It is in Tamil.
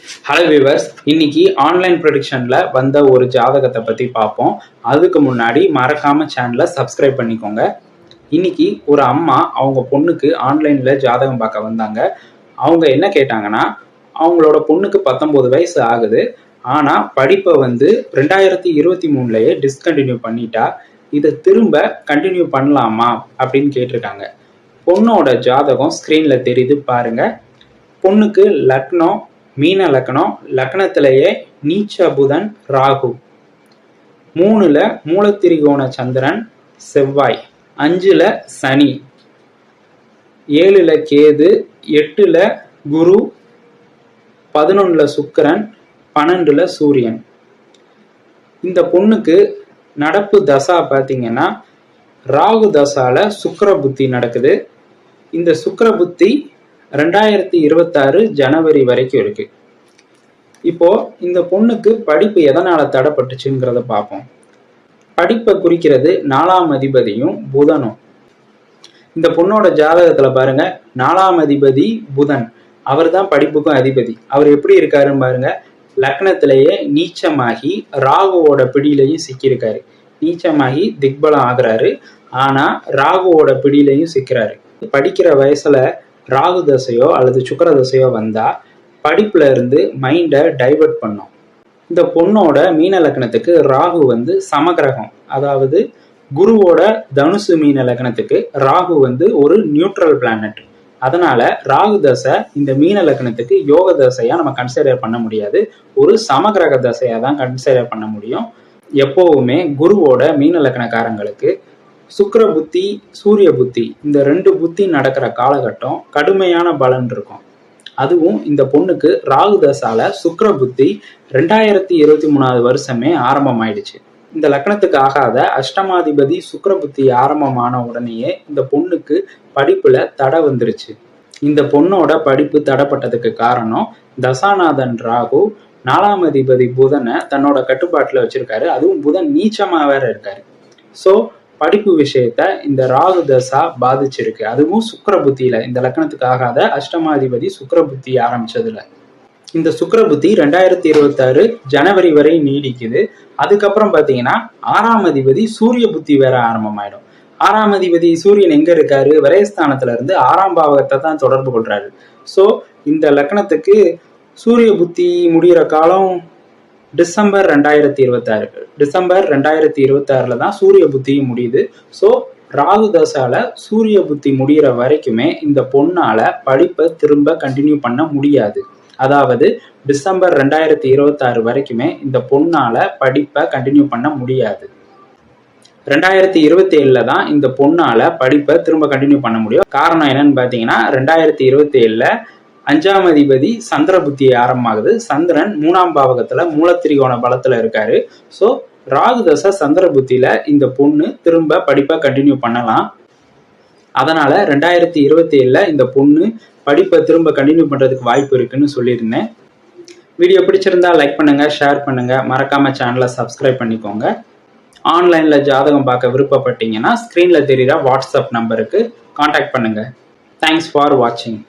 ஹலோ வியூவர்ஸ் இன்னைக்கு ஆன்லைன் ப்ரொடிக்ஷன்ல வந்த ஒரு ஜாதகத்தை பத்தி பார்ப்போம். அதுக்கு முன்னாடி மறக்காம சேனலை சப்ஸ்கிரைப் பண்ணிக்கோங்க. இன்னைக்கு ஒரு அம்மா அவங்க பொண்ணுக்கு ஆன்லைன்ல ஜாதகம் பார்க்க வந்தாங்க. அவங்க என்ன கேட்டாங்கன்னா அவங்களோட பொண்ணுக்கு பத்தொன்பது வயசு ஆகுது. ஆனா படிப்பை வந்து ரெண்டாயிரத்தி இருபத்தி மூணுலயே டிஸ்கண்டினியூ பண்ணிட்டா. இதை திரும்ப கண்டினியூ பண்ணலாமா அப்படின்னு கேட்டிருக்காங்க. பொண்ணோட ஜாதகம் ஸ்க்ரீனில் தெரியுது பாருங்க. பொண்ணுக்கு லக்னம் மீன லக்னம் லக்னத்திலேயே நீச்ச புதன் ராகு. மூணுல மூலத்திரிகோண சந்திரன் செவ்வாய். அஞ்சுல சனி. ஏழுல கேது. எட்டுல குரு. பதினொன்னுல சுக்கரன். பன்னெண்டுல சூரியன். இந்த பொண்ணுக்கு நடப்பு தசா பார்த்தீங்கன்னா ராகு தசால சுக்கர புத்தி நடக்குது. இந்த சுக்கர புத்தி ரெண்டாயிரத்தி இருபத்தாறு ஜனவரி வரைக்கும் இருக்கு. இப்போ இந்த பொண்ணுக்கு படிப்பு எதனால தடைப்பட்டுச்சுங்கிறத பார்ப்போம். படிப்பை குறிக்கிறது நாலாம் அதிபதியும் புதனும். இந்த பொண்ணோட ஜாதகத்துல பாருங்க நாலாம் அதிபதி புதன். அவர் தான் படிப்புக்கும் அதிபதி. அவர் எப்படி இருக்காருன்னு பாருங்க லக்னத்திலேயே நீச்சமாகி ராகுவோட பிடியிலையும் சிக்கியிருக்காரு. நீச்சமாகி திக்பலம் ஆகுறாரு. ஆனா ராகுவோட பிடியிலையும் சிக்கிறாரு. படிக்கிற வயசுல ராகு தசையோ அல்லது சுக்கர தசையோ வந்தால் படிப்பில் இருந்து மைண்டை டைவர்ட் பண்ணும். இந்த பொண்ணோட மீன லக்னத்துக்கு ராகு வந்து சமகிரகம். அதாவது குருவோட தனுசு மீன லக்னத்துக்கு ராகு வந்து ஒரு நியூட்ரல் பிளானட் அதனால ராகு தசை இந்த மீன லக்னத்துக்கு யோக தசையா நம்ம கன்சிடர் பண்ண முடியாது. ஒரு சமகிரக தசையா தான் கன்சிடர் பண்ண முடியும். எப்போவுமே குருவோட மீன லக்னக்காரங்களுக்கு சுக்கர புத்தி சூரிய புத்தி இந்த ரெண்டு புத்தி நடக்கிற காலகட்டம் கடுமையான பலன் இருக்கும். அதுவும் இந்த பொண்ணுக்கு ராகு தசால சுக்கர புத்தி ரெண்டாயிரத்தி இருபத்தி மூணாவது வருஷமே ஆரம்பமாயிடுச்சு. இந்த லக்னத்துக்கு ஆகாத அஷ்டமாதிபதி சுக்கர புத்தி ஆரம்பமான உடனேயே இந்த பொண்ணுக்கு படிப்புல தடை வந்துருச்சு. இந்த பொண்ணோட படிப்பு தடைப்பட்டதுக்கு காரணம் தசாநாதன் ராகு. நாலாம் அதிபதி புதனை தன்னோட கட்டுப்பாட்டுல வச்சிருக்காரு. அதுவும் புதன் நீச்சமா வேற இருக்காரு. ஸோ படிப்பு விஷயத்த இந்த ராகு தசா பாதிச்சிருக்கு. அதுவும் சுக்கர புத்தியில. இந்த லக்னத்துக்கு ஆகாத அஷ்டமாதிபதி சுக்கர புத்தி ஆரம்பிச்சதுல. இந்த சுக்கர புத்தி ரெண்டாயிரத்தி இருபத்தாறு ஜனவரி வரை நீடிக்குது. அதுக்கப்புறம் பாத்தீங்கன்னா ஆறாம் அதிபதி சூரிய புத்தி வேற ஆரம்பமாயிடும். ஆறாம் அதிபதி சூரியன் எங்க இருக்காரு? விரயஸ்தானத்துல இருந்து ஆறாம் பாவகத்தை தான் தொடர்பு கொள்றாரு. ஸோ இந்த லக்னத்துக்கு சூரிய புத்தி முடிகிற காலம் டிசம்பர் ரெண்டாயிரத்தி இருபத்தாறு. டிசம்பர் ரெண்டாயிரத்தி இருபத்தாறுல தான் சூரிய புத்தியும் முடியுது. ஸோ ராகு தசால சூரிய புத்தி முடிகிற வரைக்குமே இந்த பொண்ணால படிப்பை திரும்ப கண்டினியூ பண்ண முடியாது. அதாவது டிசம்பர் ரெண்டாயிரத்தி இருபத்தாறு வரைக்குமே இந்த பொண்ணால படிப்பை கண்டினியூ பண்ண முடியாது. ரெண்டாயிரத்தி இருபத்தி ஏழுல தான் இந்த பொண்ணால படிப்பை திரும்ப கண்டினியூ பண்ண முடியும். காரணம் என்னன்னு பார்த்தீங்கன்னா ரெண்டாயிரத்தி இருபத்தி ஏழுல அஞ்சாம் அதிபதி சந்திர புத்தி ஆரம்பமாகுது. சந்திரன் மூணாம் பாவகத்துல மூலத்திரிகோண பலத்துல இருக்காரு. ஸோ ராகு தசை சந்திர புத்தியில இந்த பொண்ணு திரும்ப படிப்பை கண்டினியூ பண்ணலாம். அதனால ரெண்டாயிரத்தி இருபத்தி ஏழுல இந்த பொண்ணு படிப்பை திரும்ப கண்டினியூ பண்றதுக்கு வாய்ப்பு இருக்குன்னு சொல்லியிருந்தேன். வீடியோ பிடிச்சிருந்தா லைக் பண்ணுங்க ஷேர் பண்ணுங்க. மறக்காம சேனலை சப்ஸ்கிரைப் பண்ணிக்கோங்க. ஆன்லைன்ல ஜாதகம் பார்க்க விருப்பப்பட்டீங்கன்னா ஸ்கிரீன்ல தெரியுற வாட்ஸ்அப் நம்பருக்கு காண்டாக்ட் பண்ணுங்க. தேங்க்ஸ் ஃபார் வாட்சிங்